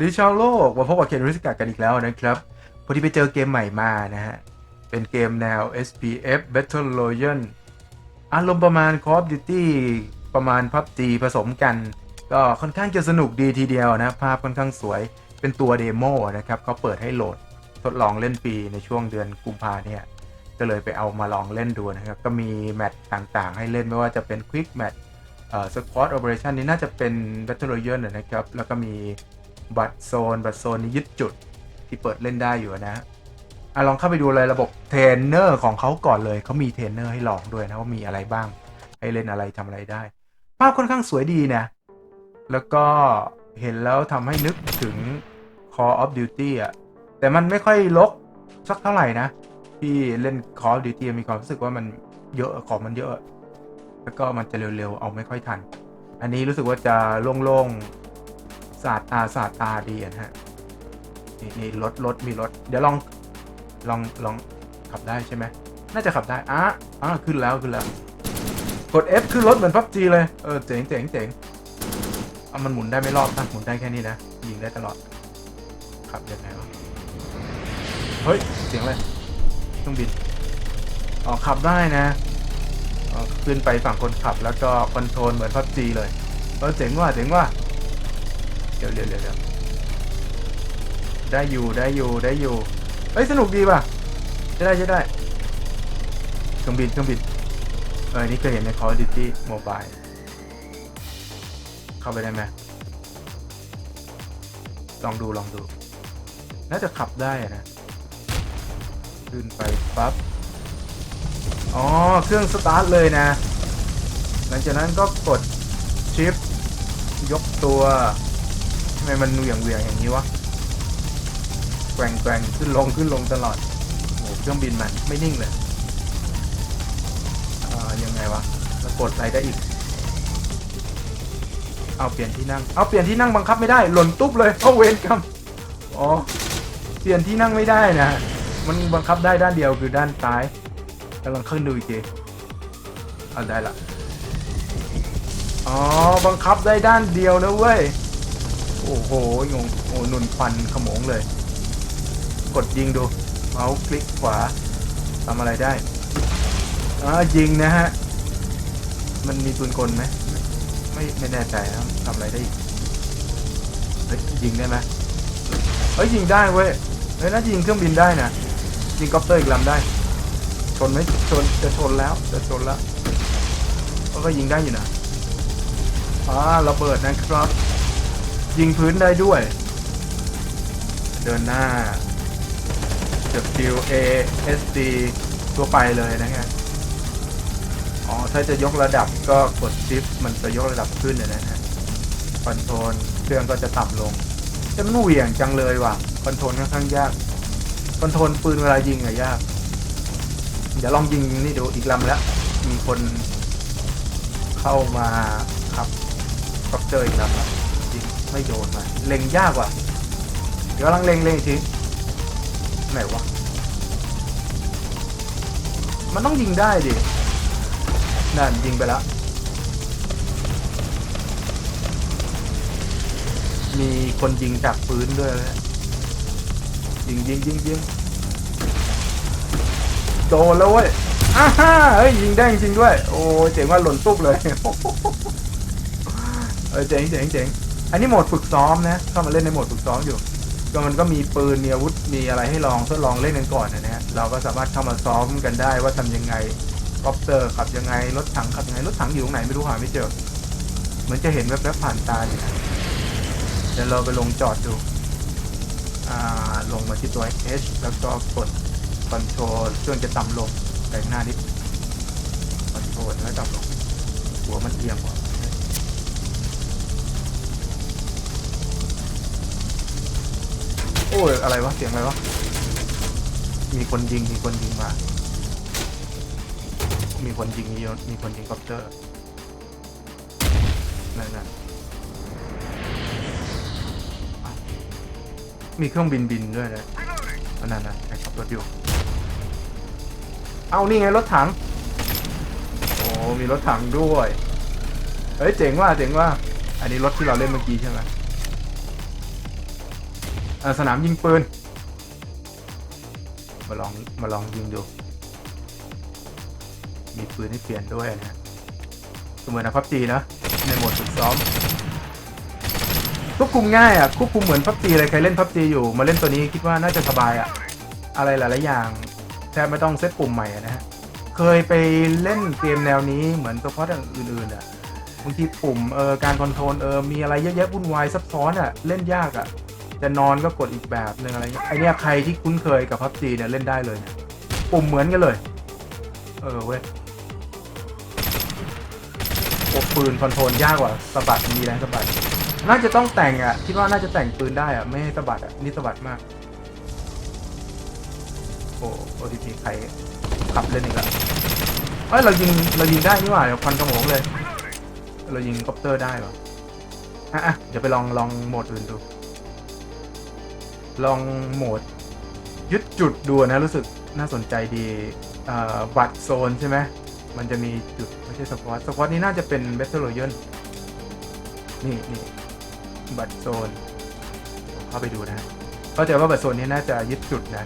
ดีชาวโลกมาพบกับเคนริสกากันอีกแล้วนะครับพอดีไปเจอเกมใหม่มานะฮะ เป็นเกมแนว SPF Battle Royale อารมณ์ประมาณ Call of Duty ประมาณ PUBG ผสมกัน ก็ค่อนข้างจะสนุกดีทีเดียวนะ ภาพค่อนข้างสวยเป็นตัวเดโมนะครับเขาเปิดให้โหลดทดลองเล่นฟรีในช่วงเดือนกุมภาเนี่ยก็เลยไปเอามาลองเล่นดูนะครับ ก็มีแมตช์ต่างๆ ให้เล่นไม่ว่าจะเป็น Quick Match เอ่อ Squad Operation นี่น่าจะเป็น Battle Royale นะครับ แล้วก็มี บัตรโซน บัตรโซนนี่ยึดจุดที่เปิดเล่นได้อยู่นะอะลองเข้าไปดูเลยระบบเทรนเนอร์ของเขาก่อนเลยเขามีเทรนเนอร์ให้ลองด้วยนะว่ามีอะไรบ้าง ให้เล่นอะไรทำอะไรได้ ภาพค่อนข้างสวยดีนะ แล้วก็เห็นแล้วทำให้นึกถึง Call of Duty อะ แต่มันไม่ค่อยลกสักเท่าไหร่นะ ที่เล่น Call of Duty มีความรู้สึกว่ามันเยอะของมันเยอะ แล้วก็มันจะเร็วๆ เอาไม่ค่อยทัน อันนี้รู้สึกว่าจะโล่งๆ สาดตาสาดตาดีนะฮะนี่นี่รถรถมีรถ เดี๋ยวลองลองลองขับได้ใช่ไหมน่าจะขับได้อะอะขึ้นแล้วขึ้นแล้ว กด F ขึ้นรถเหมือนพับจีเลย เออเจ๋งเจ๋งเจ๋งเอามันหมุนได้ไม่รอบนะหมุนได้แค่นี้นะ ยิงได้ตลอด ขับยังไงวะ เฮ้ย เสียงอะไรเครื่องบินอ๋อขับได้นะขึ้นไปฝั่งคนขับแล้วก็คอนโทรลเหมือนพับจีเลยเออเจ๋งว่ะเจ๋งว่ะ เดี๋ยวเดี๋ยวเดี๋ยวเดี๋ยวได้อยู่ได้อยู่ได้อยู่เฮ้ยสนุกดีป่ะใช่ได้ใช่ได้เครื่องบินเครื่องบินเออนี่เคยเห็นใน Call of Duty Mobile เข้าไปได้ไหมลองดูลองดู น่าจะขับได้นะ ขึ้นไปปั๊บ อ๋อ เครื่องสตาร์ทเลยนะ หลังจากนั้นก็กดชิป ยกตัว ทำไมมันเหวี่ยงเวียงอย่างนี้วะแกว่งแกว่งขึ้นลงขึ้นลงตลอดโอ้เครื่องบินมันไม่นิ่งเลยอ่ายังไงวะแล้วกดอะไรได้อีก เอาเปลี่ยนที่นั่ง เอาเปลี่ยนที่นั่งบังคับไม่ได้ หล่นตุ๊บเลยเอาเวรกรรมอ๋อ เปลี่ยนที่นั่งไม่ได้นะ มันบังคับได้ด้านเดียวคือด้านซ้ายกำลังขึ้นดูอีกทีเอาได้ละอ๋อ บังคับได้ด้านเดียวนะเว้ย โอ้โหงงโอ้นุนควันขโมงเลย กดยิงดู เมาส์คลิกขวาทำอะไรได้อ่ายิงนะฮะ มันมีปืนกลไหมไม่ไม่แน่ใจนะทำอะไรได้อีกเฮ้ยยิงได้ไหมเฮ้ยยิงได้เว้ยเฮ้ยน่าจะยิงเครื่องบินได้นะยิงคอปเตอร์อีกลำได้ ชนไหมชนจะชนแล้วจะชนแล้วก็ยิงได้อยู่นะอ่าระเบิดนะครับ ยิงพื้นได้ด้วย เดินหน้า W A S D ตัวไปเลยนะฮะอ๋อ ถ้าจะยกระดับก็กด Shift มันจะยกระดับขึ้นนะนะฮะคอนโทรลเครื่องก็จะต่ำลงจะมันเหวี่ยงจังเลยว่ะคอนโทรลค่อนข้างยากคอนโทรลปืนเวลายิงอะยาก เดี๋ยวลองยิงนี่ดูอีกลำแล้วมีคนเข้ามาขับคอปเตออีกลำอะยิง ไม่โดนมาเล็งยากว่ะเดี๋ยวกำลังเล็งเล็งอีกทีไหนวะมันต้องยิงได้ดินั่นยิงไปแล้วมีคนยิงจากปืนด้วยนะยิงยิงยิงยิงโดนแล้วเว้ยอ้าฮ่าเฮ้ยยิงได้จริงด้วย โอ้เจ๋งว่าหล่นตุ๊บเลยเออเจ๋งเจ๋งเจ๋ง อันนี้โหมดฝึกซ้อมนะเข้ามาเล่นในโหมดฝึกซ้อมอยู่ ก็มันก็มีปืนมีอาวุธมีอะไรให้ลองทดลองเล่นกันก่อนนะฮะเราก็สามารถเข้ามาซ้อมกันได้ว่าทำยังไงคอปเตอร์ขับยังไงรถถังขับยังไงรถถังอยู่ตรงไหนไม่รู้หาไม่เจอ เหมือนจะเห็นแวบๆผ่านตาอยู่นะเดี๋ยวเราไปลงจอดดูอ่าลงมาที่ตัว H แล้วก็กดคอนโทรลเครื่องจะต่ำลงแต่หน้านิดคอนโทรลแล้วต่ำลงหัวมันเอียงว่ะ โอ้ยอะไรวะเสียงอะไรวะมีคนยิงมีคนยิงมา มีคนยิงมีมีคนยิงคอปเตอร์นั่นนั่นมีเครื่องบินบินด้วยนะอันนั้นนะไอ้ขับรถอยู่ เอานี่ไงรถถัง โอ้มีรถถังด้วย เฮ้ยเจ๋งว่ะเจ๋งว่ะอันนี้รถที่เราเล่นเมื่อกี้ใช่ไหม เออสนามยิงปืน มาลองมาลองยิงดู มีปืนให้เปลี่ยนด้วยนะฮะเหมือนนะพับจีนะในโหมดฝึกซ้อมควบคุมง่ายอะควบคุมเหมือนพับจีเลยใครเล่นพับจีอยู่ มาเล่นตัวนี้คิดว่าน่าจะสบายอะ อะไรหลายๆอย่างแทบไม่ต้องเซตปุ่มใหม่ะนะฮะเคยไปเล่นเกมแนวนี้เหมือนตัวพอดอย่างอื่นๆอะบางทีปุ่มเออการคอนโทรลเออมีอะไรเยอะแยะวุ่นวายซับซ้อนอะเล่นยากอะ จะนอนก็กดอีกแบบหนึ่งอะไรเงี้ยไอเนี้ยใครที่คุ้นเคยกับพับจีเนี่ยเล่นได้เลยเนี่ยปุ่มเหมือนกันเลย เออเว้ยอ้ปืนคอนโทรลยากกว่าสะบัดมีแรงสะบัดน่าจะต้องแต่งอะคิดว่าน่าจะแต่งปืนได้อะไม่ให้สะบัดอะนี่สะบัดมาก โอ้โอทีพีใครขับเล่นอีกแล้วเอ้ยเรายิงเรายิงได้นี่หว่าเดี๋ยวควันกระโหมงเลย เรายิงคอปเตอร์ได้เหรออะอะเดี๋ยวไปลองลองโหมดอื่นดู ลองโหมดยึดจุดดูนะ รู้สึกน่าสนใจดีบัตรโซนใช่ไหมมันจะมีจุดไม่ใช่สปอตสปอตนี้น่าจะเป็น Battle Royale นี่นี่บัตรโซน เข้าไปดูนะ เข้าใจว่าบัตรโซนนี้น่าจะยึดจุดนะ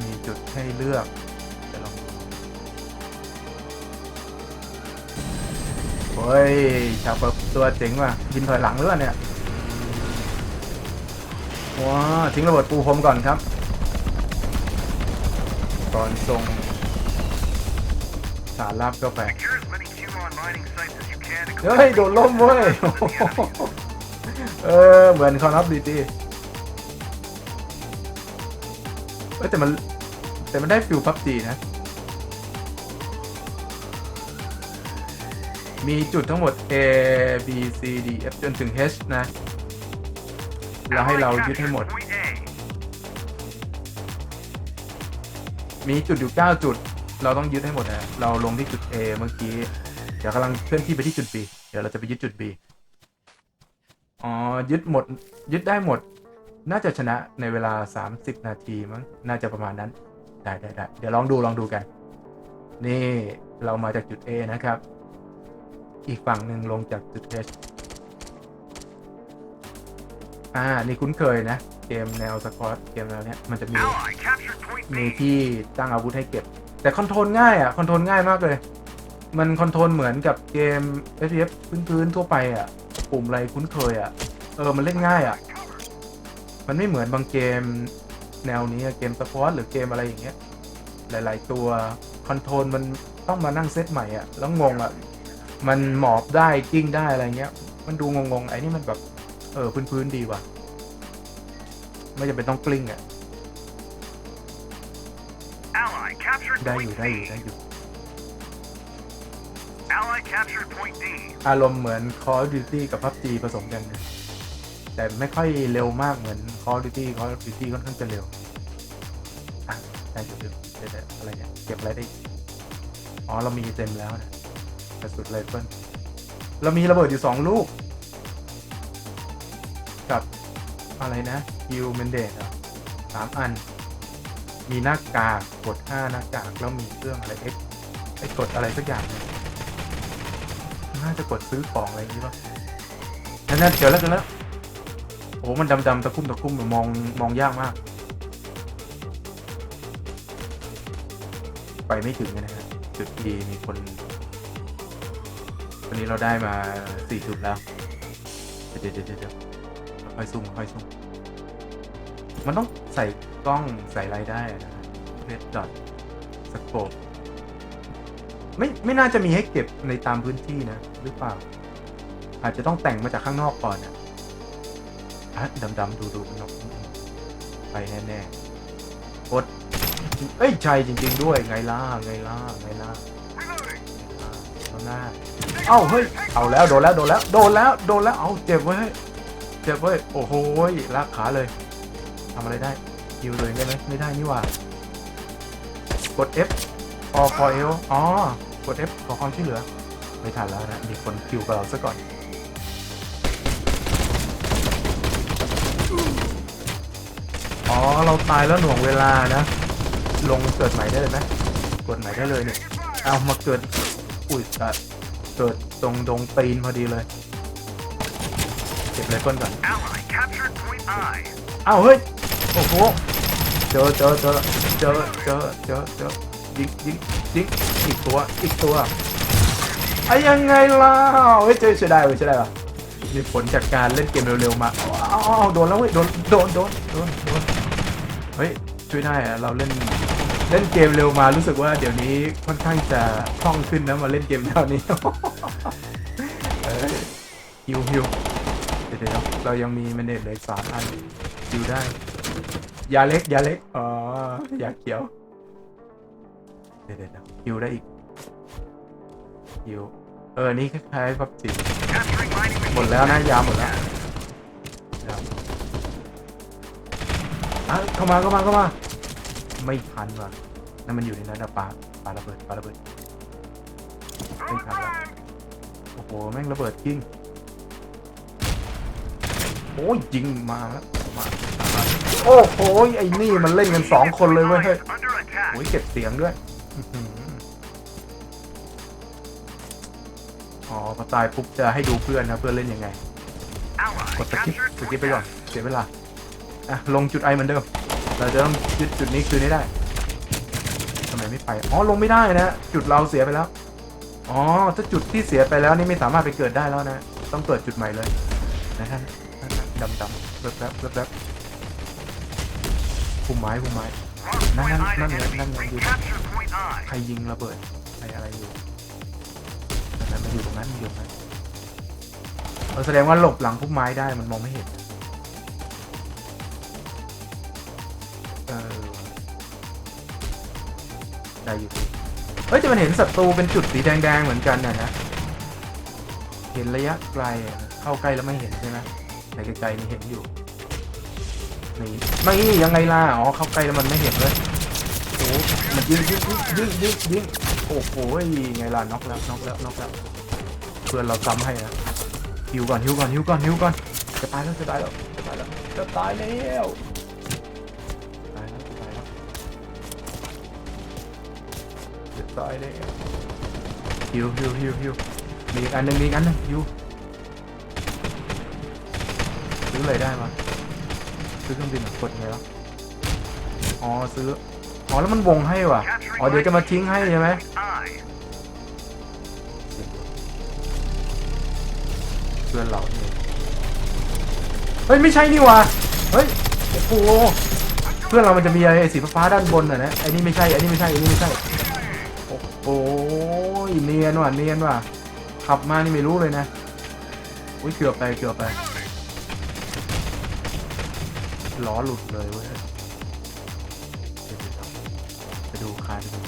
มีจุดให้เลือกจะลองโอ้ยฉากเปิดตัวเจ๋งว่ะบินถอยหลังเรื่อเนี่ย ว้าทิ้งระเบิดปูพรมก่อนครับ ก่อนส่งสารลับเข้าไปเฮ้ย โดนล่มเว้ย เออ เหมือนคอนอฟดีดีเอ้ยแต่มัน แต่มันได้ฟิลพับจีนะ มีจุดทั้งหมด A B C D F จนถึง H นะ แล้วให้เรายึดให้หมด มีจุดอยู่ 9 จุด เราต้องยึดให้หมดนะเราลงที่จุด A เมื่อกี้ เดี๋ยวกำลังเคลื่อนที่ไปที่จุด B เดี๋ยวเราจะไปยึดจุด B อ๋อ ยึดหมด ยึดได้หมด น่าจะชนะในเวลา 30 นาทีมั้ง น่าจะประมาณนั้น ได้ได้ได้เดี๋ยวลองดูลองดูกัน นี่เรามาจากจุด A นะครับ อีกฝั่งหนึ่งลงจากจุด H อ่า นี่คุ้นเคยนะ เกมแนวสควอตเกมแนวเนี้ยมันจะมี Ally captured point มี B. ที่ตั้งอาวุธให้เก็บ แต่คอนโทรลง่ายอะคอนโทรลง่ายมากเลย มันคอนโทรลเหมือนกับเกม FPS พื้นๆทั่วไปอะปุ่มอะไรคุ้นเคยอะ เออ มันเล่นง่ายอะ มันไม่เหมือนบางเกมแนวนี้อะเกมสปอร์ตหรือเกมอะไรอย่างเงี้ย หลาย ๆ ตัวคอนโทรลมันต้องมานั่งเซตใหม่อะ แล้วงงอะ มันหมอบได้กิ้งได้อะไรเงี้ย มันดูงงๆไอ้นี่มันแบบ เออ พื้นๆดีว่ะ ไม่จำเป็นต้องกลิ้งอะ Ally captured ได้อยู่ point ได้อยู่ C. ได้อยู่ Ally captured point D. อารมณ์เหมือน Call of Duty กับ PUBG ผสมกันนะแต่ไม่ค่อยเร็วมากเหมือน Call of Duty Call of Duty ค่อนข้างจะเร็วอะได้อยู่เร็วเดี๋ยวๆอะไรเนี่ยเก็บอะไรได้อีกอ๋อ เรามีเต็มแล้วนะกระสุนไรเฟิลเรามีระเบิดอยู่สองลูก กับอะไรนะคิวเมนเดตอะสามอัน มีหน้ากากกดห้าหน้ากากแล้วมีเครื่องอะไรเอ็กไอกดอะไรสักอย่างน่าจะกดซื้อของอะไรอย่างนี้ป่ะนั่นนั่นเจอแล้วเจอแล้วโอ้โหมันดำดำๆตะคุ่มตะคุ่มมองมองยากมาก ไปไม่ถึงนะครับจุดดีมีคนวันนี้เราได้มาสี่จุดแล้ว เดี๋ยวเดี๋ยวเดี๋ยว ค่อยซุ่มค่อยซุ่มมันต้องใส่กล้องใส่อะไรได้นะเรดดอทสโคปไม่ไม่น่าจะมีให้เก็บในตามพื้นที่นะ หรือเปล่า อาจจะต้องแต่งมาจากข้างนอกก่อนอะอะดำๆดูดูนกไปแน่ๆกดเอ้ยใช่จริง ๆ ด้วย ไงล่ะไงล่ะไงล่ะเอาหน้า เอ้าเฮ้ย เอาแล้วโดนแล้วโดนแล้วโดนแล้วโดนแล้ว เอาเจ็บเว้ย เจ็บเว้ย โอ้โหลากขาเลยทำอะไรได้ยิวเลยได้ไหมไม่ได้นี่หว่ากด F ออ for L อ๋อกด F ขอความช่วยเหลือ ไม่ทันแล้วนะ มีคนคิวกับเราซะก่อน อ๋อ เราตายแล้วหน่วงเวลานะ ลงเกิดใหม่ได้เลยไหมกดใหม่ได้เลยเนี่ย เอามาเกิด อุ้ยเกิดตรงดงตีนพอดีเลย ก็บไรเฟิลก่อน Ally captured point I. อ้าวเฮ้ย โอ้โห เจอเจอเจอเจอเจอเจอเจอยิงยิงยิงอีกตัว อีกตัวไอ้ยังไงล่ะเฮ้ยเจอใช่ได้เว้ยใช่ได้ปะนี่ผลจากการเล่นเกมเร็วๆมาอ้าวอ้าวโดนแล้วเว้ย โดน โดน โดน โดน โดน เฮ้ย ช่วยได้อะเราเล่น เล่นเกมเร็วมา รู้สึกว่าเดี๋ยวนี้ค่อนข้างจะคล่องขึ้นนะมาเล่นเกมแนวนี้เอ้ยฮิวฮิว เดี๋ยวเดี๋ยวเรายังมีเมเนจเหลยสามอันฮิวได้ ยาเล็ก ยาเล็ก อ๋อ ยาเขียวเดี๋ยว เดี๋ยวเดี๋ยวฮิวได้อีกฮิวเออ นี่คล้ายๆพับจีหมดแล้วนะ ยาหมดแล้วอะเข้ามาเข้ามาเข้ามา ไม่ทันว่ะนั่นมันอยู่ในนั้นนะปลาปลาระเบิดปลาระเบิดไม่ทันแล้วโอ้โห แม่งระเบิดจริง โอ้ยยิงมาแล้วมาโอ้โหไอ้นี่มันเล่นกันสองคนเลยเว้ยเฮ้ยโอ้ยเก็บเสียงด้วยอ๋อพอตายปุ๊บจะให้ดูเพื่อนนะเพื่อนเล่นยังไง กดสกิปสกิปไปก่อนเสียเวลาอะลงจุดไอเหมือนเดิมเราจะต้องยึดจุดนี้คืนให้ได้ทำไมไม่ไปอ๋อลงไม่ได้นะจุดเราเสียไปแล้วอ๋อถ้าจุดที่เสียไปแล้วนี่ไม่สามารถไปเกิดได้แล้วนะ ต้องเกิดจุดใหม่เลยนะท่านท่าน ดำดำๆแวบแวบแวบแวบพุ่มไม้พุ่มไม้ Mark Năn- point năn- I to năn- enemy. năn- năn- Recapture point I. ใครยิงระเบิดใครอะไรอยู่นั่นมันอยู่ตรงนั้นมันอยู่ตรงนั้นเออแสดงว่าหลบหลังพุ่มไม้ได้มันมองไม่เห็นเออได้อยู่เฮ้ยแต่มันเห็นศัตรูเป็นจุดสีแดงๆเหมือนกันน่ะนะเห็นระยะไกลอะเข้าใกล้แล้วไม่เห็นใช่ไหม แต่ไกลๆนี่เห็นอยู่นี่ไม่ยังไงล่ะอ๋อเข้าใกล้แล้วมันไม่เห็นเลยโอ้มันยิงยิงยิงยิงยิงโอ้โหยังไงล่ะน็อกแล้วน็อกแล้วน็อกแล้วเพื่อนเราซ้ำให้นะฮิวก่อนฮิวก่อนฮิวก่อนฮิวก่อนจะตายแล้วจะตายแล้วจะตายแล้วจะตายแล้วตายแล้วจะตายแล้วจะตายแล้วฮิวฮิวฮิวฮิวมีอีกอันหนึ่งมีอีกอันหนึ่งฮิว ซื้ออะไรได้มาซื้อเครื่องบินกดไงวะอ๋อซื้ออ๋อแล้วมันวงให้ว่ะอ๋อเดี๋ยวจะมาทิ้งให้ใช่ไหมเพื่อนเราเนี่เฮ้ยไม่ใช่นี่ว่ะเฮ้ยโอ้โหเพื่อนเรามันจะมีไอะไรสีฟ้าด้านบนอะนะไอ้นี่ไม่ใช่ไอ้นี่ไม่ใช่ไอ้นี่ไม่ใช่โอ้โหเนียนว่ะเนียนว่ะขับมานี่ไม่รู้เลยนะอุ้ยเกือบไปเกือบไป ล้อหลุดเลยเว้ยไปดูคานไปดู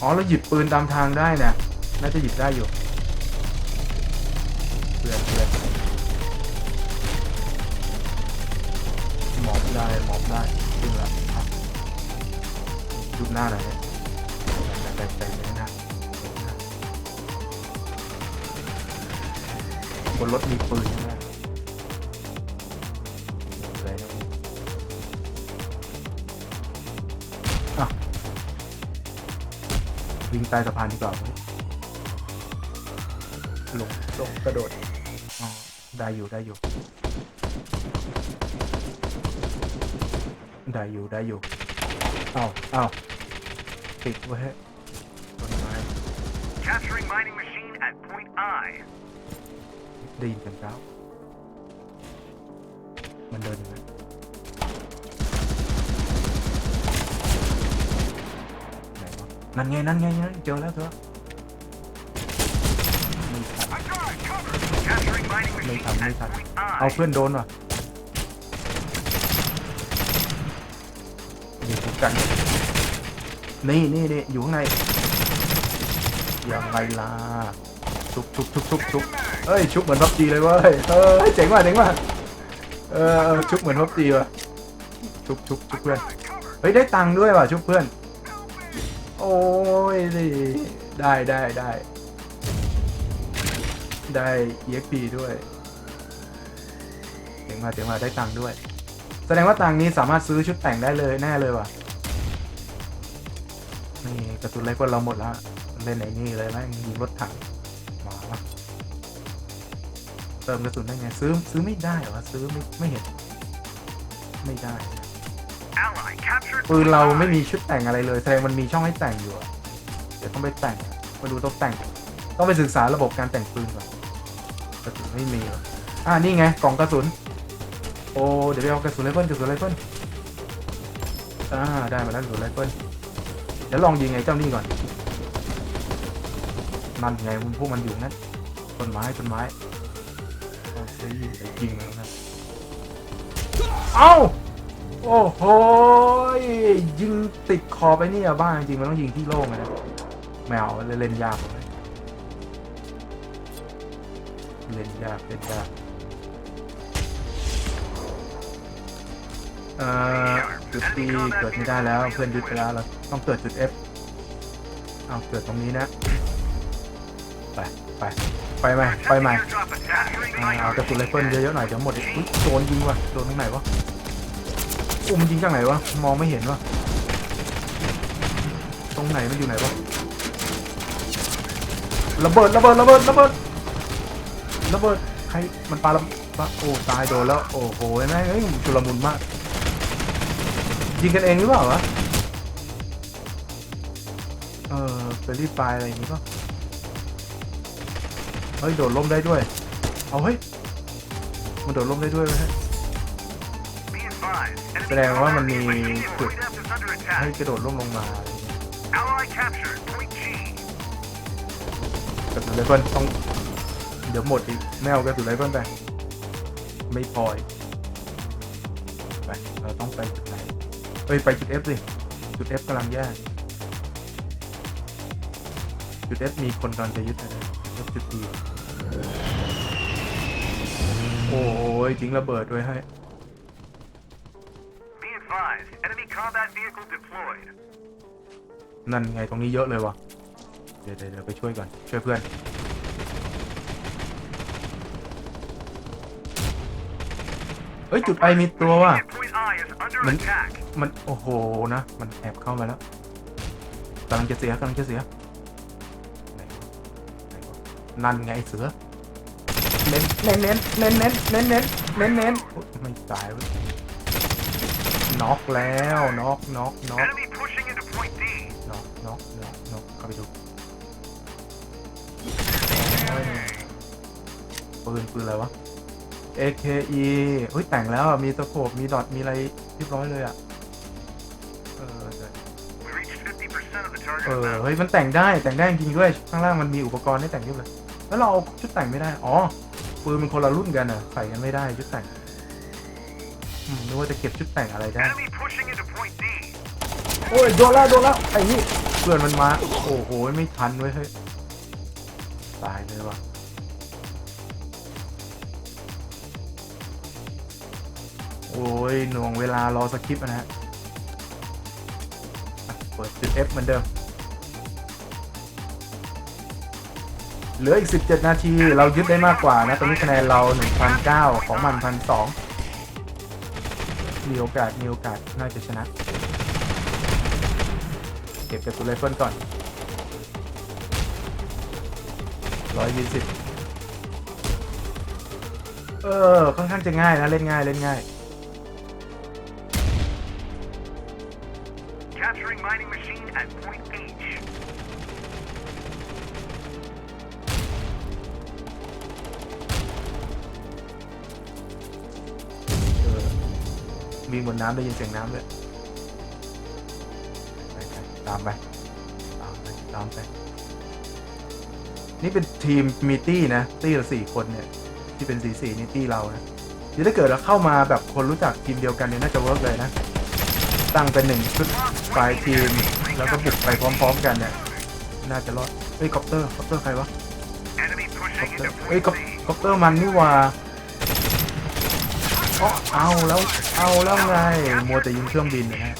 อ๋อแล้วหยิบปืนตามทางได้นะน่าจะหยิบได้อยู่เพื่อนเพื่อนหมอบได้หมอบได้ขึ้นละอะดูหน้าหน่อยเนี่ยใจใจใจหน้าใจน้าบนรถมีปืนใช่ไหม วิ่งใต้สะพานดีกว่าไหมลงลงกระโดดอ๋อได้อยู่ได้อยู่ ได้อยู่ได้อยู่อ้าวอ้าวติดไว้ให้ต้นไม้ Capturing mining machine at point I. ได้ยินเสียงเนั่นไงนั่นไงนั่นเจอแล้วเจอแล้วไม่ทัน Capturing mining Mấy machine thằng, mấy at thằng. point เอาเพื่อนโดนว่ะนี่ทุกกันนี่นี่นี่อยู่ข้างในยังไงล่ะชุบชุบชุบชุบชุบเอ้ยชุบเหมือนพับจีเลยเว้ยเออเจ๋งว่ะเจ๋งว่ะเออชุบเหมือนพับจีว่ะชุบชุบชุบเพื่อนเฮ้ยได้ตังค์ด้วยว่ะชุบเพื่อน อ้ยดิได้ได้ได้ ได้ EXP ด้วยเจ๋งมาเจ๋งมาได้ตังค์ด้วย แสดงว่าตังค์นี้สามารถซื้อชุดแต่งได้เลยแน่เลยว่ะ นี่กระสุนไรเฟิลเราหมดแล้วเล่นไหนนี่เลยแม่งยิงรถถังมาเติมกระสุนได้ไง ซื้อซื้อไม่ได้เหรอซื้อไม่ไม่เห็น ไม่ได้ ปืนเราไม่มีชุดแต่งอะไรเลยแสดงมันมีช่องให้แต่งอยู่อะเดี๋ยวต้องไปแต่งมาดูต้องแต่ง ต้องไปศึกษาระบบการแต่งปืนก่อนกระสุนไม่มีหรออ่านี่ไงกล่องกระสุน โอ้เดี๋ยวไปเอากระสุนไรเฟิลกระสุนไรเฟิลอ่าได้มาแล้วกระสุนไรเฟิลเดี๋ยวลองยิงไงเจ้านี่ก่อนนั่นไงมันพวกมันอยู่นั่นต้นไม้ต้นไม้เอาสิไปยิงแล้วนะเอ้า โอ้โหยิงติดคอไปนี่ยบ้าจริงๆมันต้องยิงที่โล่งนะแมวเล่นยากเลยเล่นยากเล่นยากเอ่อจุด T เกิดไม่ได้แล้วเพื่อนยึดไปแล้วเราต้องเกิดจุด F เอาเกิดตรงนี้นะ ไปไปไปใหม่ไปใหม่ Airdrop attack. อ่าเอากระสุนไรเฟิลเยอะๆหน่อยเดี๋ยวหมดอีกอุ๊ยโดนยิงว่ะโดนตรงไหนวะ อุ้มยิงจากไหนวะ มองไม่เห็นวะ ตรงไหนมันอยู่ไหนวะ ระเบิดระเบิดระเบิดระเบิดระเบิดใครมันปาระปาโอ้ตายโดนแล้ว โอ้โหแม่งเอ้ยชุลมุนมาก ยิงกันเองหรือเปล่าวะ เออเฟรรี่ไฟอะไรอย่างงี้ป่ะเฮ้ย โดดล่มได้ด้วย เอาเฮ้ย มันโดดล่มได้ด้วยไหมฮะ แสดงว่ามันมีจุดให้กระโดดล่มลงมากับสุนไรเฟิลต้อง เดี๋ยวหมดอีกไม่เอากระสุนไรเฟิลไปไม่พออีกไปเราต้องไปจุดไหนเอ้ยไปจุด F สิจุด F กำลังแย่จุด F มีคนกำลังจะยึดอะไรจุด F จุด D โอ้ยทิ้งระเบิดไว้ให้ นั่นไงตรงนี้เยอะเลยวะเดี๋ยวเดี๋ยวเดี๋ยวไปช่วยก่อน ช่วยเพื่อน เฮ้ยจุดไอมีตัวว่ะ At point I is under Mình- attack. มันโอ้โหนะ มันแอบเข้ามาแล้วกำลังจะเสียกำลังจะเสียไหนวะไหนวะนั่นไงเสือ เน้นเน้นเน้นเน้นเน้นเน้นเน้นเน้นเน้นโอ๊ยไม่ตายเว้ย น็อกแล้วน็อกน็อกน็อก Enemy pushing into point D. น็อกน็อกน็อกน็อกเข้าไปดูปืนปืนอะไรวะ AKE เฮ้ยแต่งแล้วอะมีตะโขบมีดอทมีอะไรเรียบร้อยเลยอะเออเดี๋ยว We reached 50% of the target เออ amount. เฮ้ยมันแต่งได้แต่งได้จริงๆด้วยข้างล่างมันมีอุปกรณ์ให้แต่งเยอะเลยแล้วเราเอาชุดแต่งไม่ได้อ๋อปืนมันคนละรุ่นกันอะใส่กันไม่ได้ชุดแต่งอืม นึกว่าจะเก็บชุดแต่งอะไรได้ Enemy pushing into point D. โอ้ยโดนแล้วโดนแล้วไอ้นี่เพื่อนมันมาโอ้โหไม่ทันเว้ยเฮ้ยตายเลยว่ะโอ้ยหน่วงเวลารอสคริปต์อะนะฮะอะเปิดจุด F เหมือนเดิม เหลืออีก 17 นาที เรายึดได้มากกว่านะ ตอนนี้คะแนนเรา 1,009 ของมัน1,002 มีโอกาส มีโอกาส น่าจะชนะ เก็บกระสุนไรเฟิลก่อนร้อยยี่สิบเออ ค่อนข้างจะง่ายนะ เล่นง่าย เล่นง่าย มีบนน้ำได้ยินเสียงน้ำเลยไปตามไปตามไปตามไป นี่เป็นทีมมีตี้นะ ตี้ละสี่คนเนี่ย ที่เป็นสีสีนี่ตี้เรานะเดี๋ยวถ้าเกิดเราเข้ามาแบบคนรู้จักทีมเดียวกันเนี่ยน่าจะเวิร์กเลยนะ ตั้งเป็นหนึ่งชุดฝ่ายทีม แล้วก็บุกไปพร้อม ๆ กันเนี่ย น่าจะรอดเฮ้ยคอปเตอร์คอปเตอร์ใครวะคอปเตอร์เฮ้ยคอปเตอร์มันนี่ว่า อ๋อเอาแล้วเอาแล้วไงมัวแต่ยิงเครื่องบินนะฮะ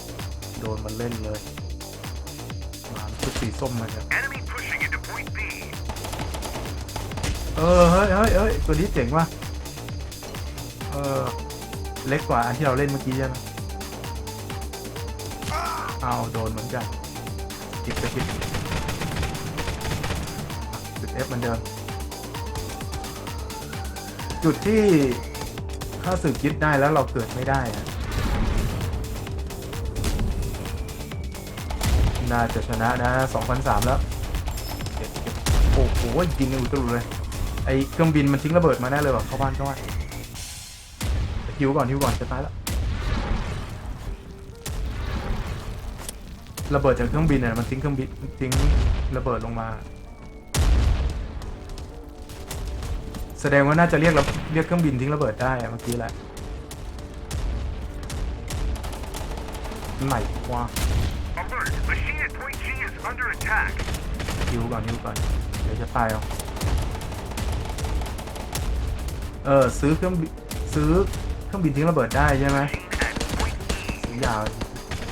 โดนมันเล่นเลย มาชุดสีส้มมาครับ Enemy pushing into point B. เออเฮ้ยเฮ้ยเฮ้ยตัวนี้เจ๋งว่ะเออเล็กกว่าอันที่เราเล่นเมื่อกี้ใช่ไหมเอาโดนเหมือนกันจิบไปจิบจุด F เหมือนเดิมจุดที่ ถ้าสืบยึดได้แล้วเราเกิดไม่ได้อะน่าจะชนะนะ2003 แล้วโอ้โหยิงอุตรุเลย ไอเครื่องบินมันทิ้งระเบิดมาแน่เลยว่ะเข้าบ้านเข้าบ้านหิวก่อนหิวก่อนจะตายแล้ว ระเบิดจากเครื่องบินเนี่ยมันทิ้งเครื่องบินทิ้งระเบิดลงมา แสดงว่าน่าจะเรียกระเรียกเครื่องบินทิ้งระเบิดได้อะเมื่อกี้แหละไหนวะ Alert! Machine at point G is under attack. ฮิวก่อนฮิวก่อน เดี๋ยวจะตายเอาเออซื้อเครื่องบินซื้อเครื่องบินทิ้งระเบิดได้ใช่ไหม Machine at point E. ซื้อยาว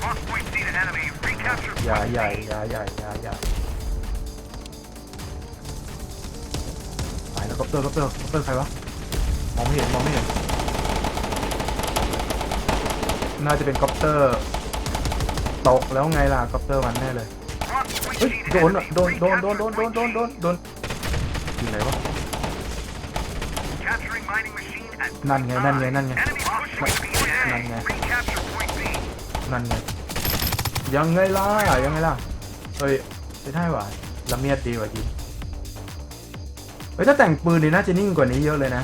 Lost point C to enemy. Recapture ยา point ใหญ่ B. ยาใหญ่ยาใหญ่ ไปแล้วคอปเตอร์คอปเตอร์คอปเตอร์ใครวะมองไม่เห็นมองไม่เห็นน่าจะเป็นคอปเตอร์ตกแล้วไงล่ะคอปเตอร์มันแน่เลยเฮ้ยโดนอะโดนโดนโดนโดนโดนโดนโดนโดนอยู่ไหนวะนั่นไงนั่นไงนั่นไงนั่นไงนั่นไงยังไงล่ะยังไงล่ะเฮ้ยไม่ได้ว่ะละเมียดดีกว่าจริง เฮ้ยถ้าแต่งปืนนี่น่าจะนิ่งกว่านี้เยอะเลยนะ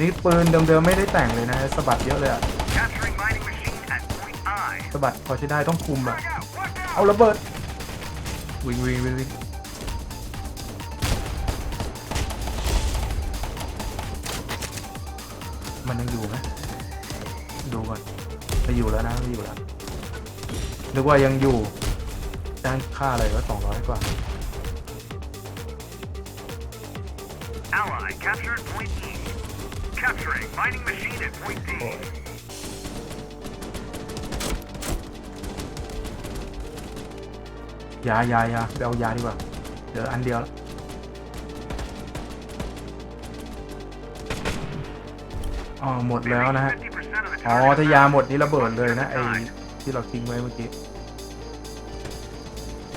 นี่ปืนเดิมๆไม่ได้แต่งเลยนะสะบัดเยอะเลยอะ Capturing mining machine at point I. สะบัดพอใช้ได้ต้องคุมอะ Frag out! Watch out! เอาระเบิดวิ่งวิ่งวิ่งวิ่งมันยังอยู่ไหมดูก่อนไม่อยู่แล้วนะไม่อยู่แล้วนึกว่ายังอยู่จ้างค่าอะไรวะสองร้อยกว่า Ally captured point E. Capturing mining machine at point D. โอ้ยยายายาไปเอายาดีกว่าเดี๋ยวอันเดียวแล้วอ๋อหมดแล้วนะฮะ50% of the อ๋อ target ถ้ายาหมดนี่ amount ระเบิดเลยนะไอ้ died. ที่เราทิ้งไว้เมื่อกี้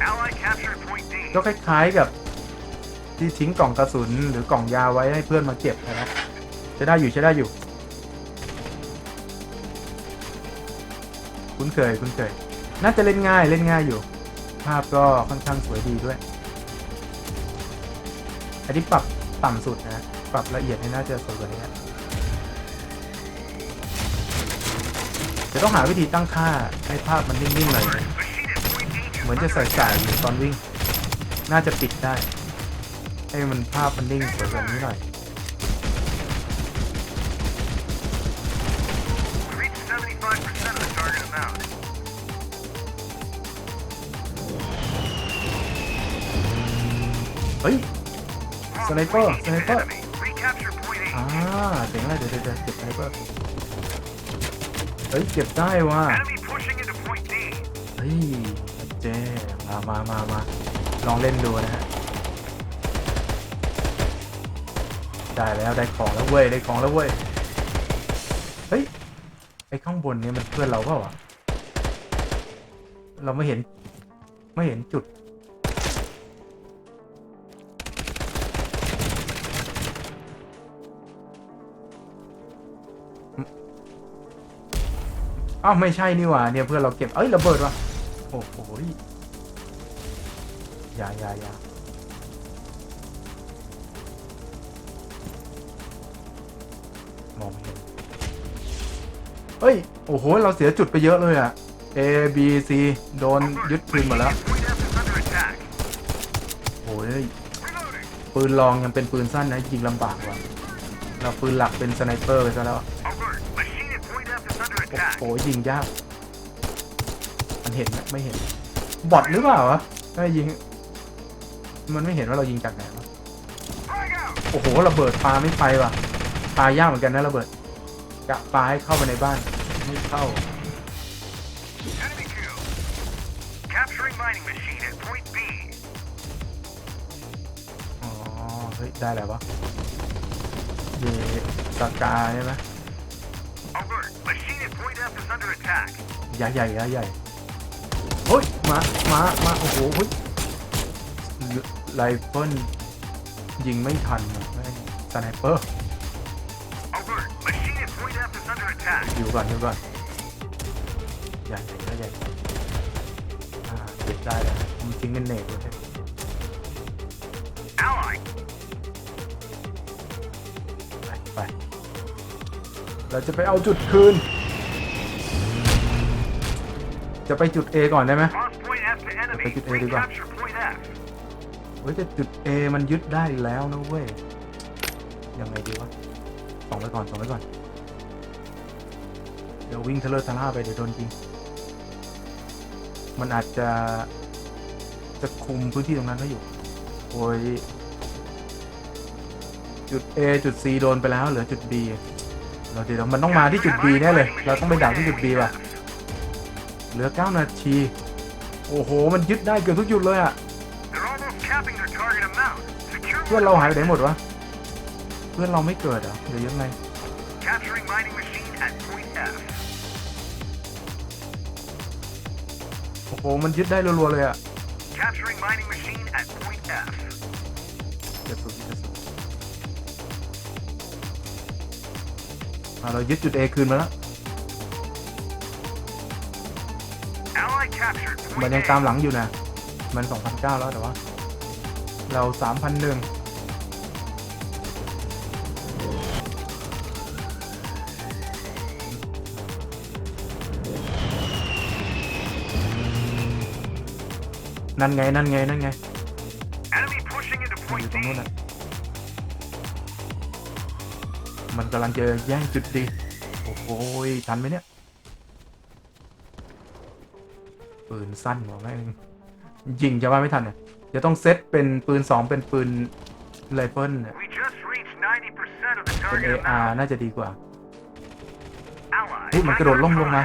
Ally captured point D. ก็คล้ายๆกับ ที่ทิ้งกล่องกระสุนหรือกล่องยาไว้ให้เพื่อนมาเก็บนะครับใช้ได้อยู่ใช้ได้อยู่ คุ้นเคยคุ้นเคย น่าจะเล่นง่ายเล่นง่ายอยู่ ภาพก็ค่อนข้างสวยดีด้วย อันนี้ปรับต่ำสุดนะปรับละเอียดให้น่าจะสวยกว่านี้นะจะต้องหาวิธีตั้งค่าให้ภาพมันนิ่งๆหน่อยเหมือนจะใส่สายอยู่ตอนวิ่ง น่าจะปิดได้ ให้มันภาพมันนิ่งสวยกว่านี้หน่อย We reached 75% of the target amount. เฮ้ย Lost Sniper, point E to sniper. enemy. Recapture point อ่า A. เจ๋งเลยเดี๋ยวเดี๋ยวเดี๋ยวเก็บไซเบอร์เฮ้ยเก็บได้ว่ะ Enemy pushing into point D. เฮ้ยเจ๊มามามามาลองเล่นดูนะฮะ ได้แล้วได้ของแล้วเว้ยได้ของแล้วเว้ยเฮ้ยไอ้ข้างบนเนี่ยมันเพื่อนเราเปล่าวะเราไม่เห็นไม่เห็นจุดอ้าวไม่ใช่นี่หว่าเนี่ยเพื่อนเราเก็บเอ้ยระเบิดว่ะโอ้โหอย่าอย่าอย่า องไม่เห็นเฮ้ย โอ้โห เราเสียจุดไปเยอะเลยอะ A B C โดนยึดคืนหมดแล้วโอ้ยปืนลองยังเป็นปืนสั้นนะยิงลำบากว่ะเราปืนหลักเป็นสไนเปอร์ไปซะแล้วโอ้โหยิงยาก มันเห็นไหมไม่เห็น บอทหรือเปล่าวะไม่ยิง มันไม่เห็นว่าเรายิงจากไหนวะโอ้โหระเบิดปาไม่ไปว่ะ ปลายากเหมือนกันนะระเบิดกะปลาให้เข้าไปในบ้าน ไม่เข้า Enemy kill. Capturing mining machine at point B. อ๋อ เฮ้ย ได้แล้ววะเยสกาใช่ไหม Alert. Machine at point F is under attack. ใหญ่ใหญ่ใหญ่ใหญ่เฮ้ย มา มา มา โอ้โห เฮ้ยไรเฟิลยิงไม่ทันอะแม่งสไนเปอร์ อยู่ก่อนอยู่ก่อนใหญ่ใหญ่ใหญ่อ่าเก็บได้เงินเนตเลยไปไป เราจะไปเอาจุดคืน จะไปจุด A ก่อนได้ไหม Lost point F to enemy. Take it, Eddie, go. Recapture point F. เฮ้ยแต่จุด A มันยึดได้แล้วนะเว้ย ยังไงดีวะส่องไว้ก่อนส่องไว้ก่อน วิ่งทะเลทะล่าไปเดี๋ยวโดนยิง มันอาจจะจะคุมพื้นที่ตรงนั้นไว้อยู่ โอ้ย จุด A จุด C โดนไปแล้วเหลือจุด B เราเดี๋ยวมันต้องมาที่จุด B แน่เลย เราต้องไปดักที่จุด B ว่ะ เหลือ 9 นาที โอ้โห มันยึดได้เกือบทุกจุดเลยอะเพื่อนเราหายไปไหนหมดวะ เพื่อนเราไม่เกิดเหรอเดี๋ยวยังไง หมันยึดได้รัวๆเลยอะ Capturing mining machine at point F. เจะสุดเจะสุดอะเรายึดจุด A คืนมาแล้ว Ally captured มัน point ยัง A. ตามหลังอยู่นะ มัน2,009แล้วแต่ว่า เรา 3,001 นั่นไงนั่นไงนั่นไง Enemy pushing into มันอยู่ point ตรง D. นู้นอะมันกำลังจะแย่งจุดดี โอ้โหยทันไหมเนี่ย ปืนสั้นหัวแม่งยิงจะว่าไม่ทันเนี่ยจะต้องเซตเป็นปืน2เป็นปืนไรเฟิลเนี่ย We just reached 90% of the เป็น target AR amount. น่าจะดีกว่า Ally. เฮ้ยมันกระโดดล่มลงมา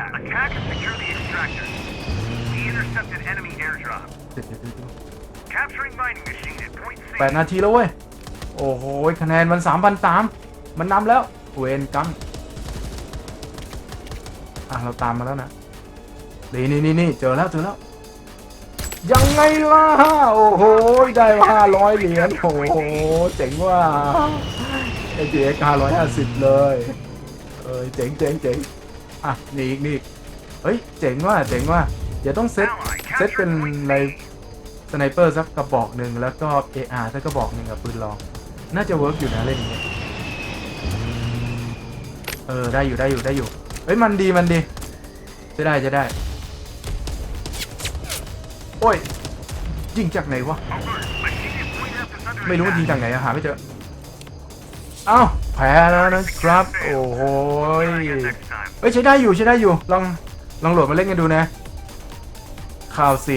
Attack and secure the extractor. We intercepted enemy airdrop. เดี๋ยวเดี๋ยวเดี๋ยวเดี๋ยว Capturing mining machine at point C. แปดนาทีแล้วเว้ย โอ้โหยคะแนนมันสามพันสามมันนำแล้ว เวนกัมอะ เราตามมาแล้วนะ นี่นี่นี่นี่เจอแล้วเจอแล้ว ยังไงล่ะ โอ้โห ได้ห้าร้อยเหรียญ โอ้โห เจ๋งว่าไอเจ๊ห้าร้อยห้าสิบเลย เอ้ย เจ๋งเจ๋งเจ๋งอะ นี่อีกนี่อีกเฮ้ย เจ๋งว่าเจ๋งว่าเดี๋ยวต้องเซต Ally เซตเป็น captured point อะไร C. สไนเปอร์สักกระบอกหนึ่งแล้วก็ AR สักกระบอกหนึ่งกับปืนลอง น่าจะเวิร์กอยู่นะเล่นอย่างเงี้ยเออได้อยู่ได้อยู่ได้อยู่เฮ้ยมันดีมันดีจะได้จะได้ โอ้ยยิงจากไหนวะ ไม่รู้ว่ายิงจากไหนอะหาไม่เจอเอ้าแพ้แล้วนะครับ โอ้โหเฮ้ยใช้ได้อยู่ใช้ได้อยู่ลองลองโหลดมาเล่นกันดูนะข่าวสิ